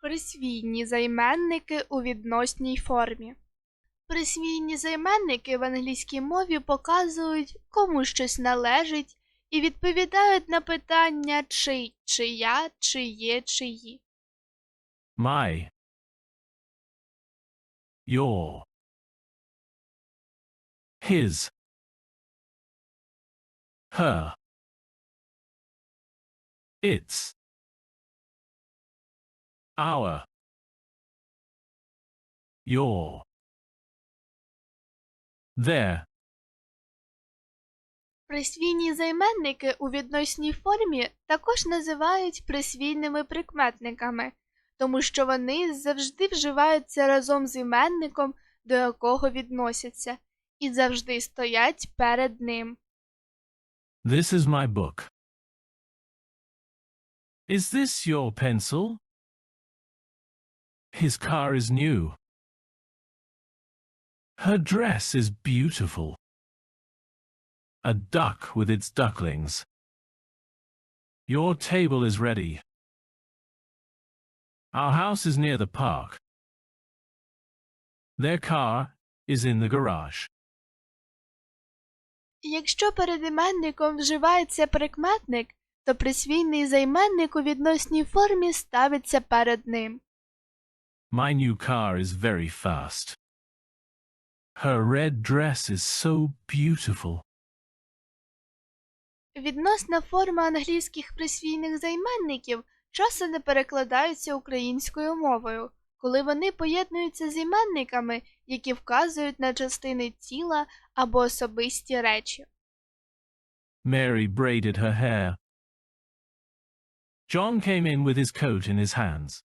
Присвійні займенники у відносній формі. Присвійні займенники в англійській мові показують, кому щось належить, і відповідають на питання чий, чия, чиє, чиї. my, your, his, her, its, our, your, their, Присвійні займенники у відносній формі також називають присвійними прикметниками, тому що вони завжди вживаються разом з іменником, до якого відносяться, і завжди стоять перед ним. This is my book. Is this your pencil? His car is new. Her dress is beautiful. A duck with its ducklings. Your table is ready. Our house is near the park. Their car is in the garage. Якщо перед іменником вживається прикметник, то присвійний займенник у відносній формі ставиться перед ним. My new car is very fast. Her red dress is so beautiful. Відносна форма англійських присвійних займенників часто не перекладаються українською мовою, коли вони поєднуються з іменниками, які вказують на частини тіла або особисті речі. Mary braided her hair. John came in with his coat in his hands.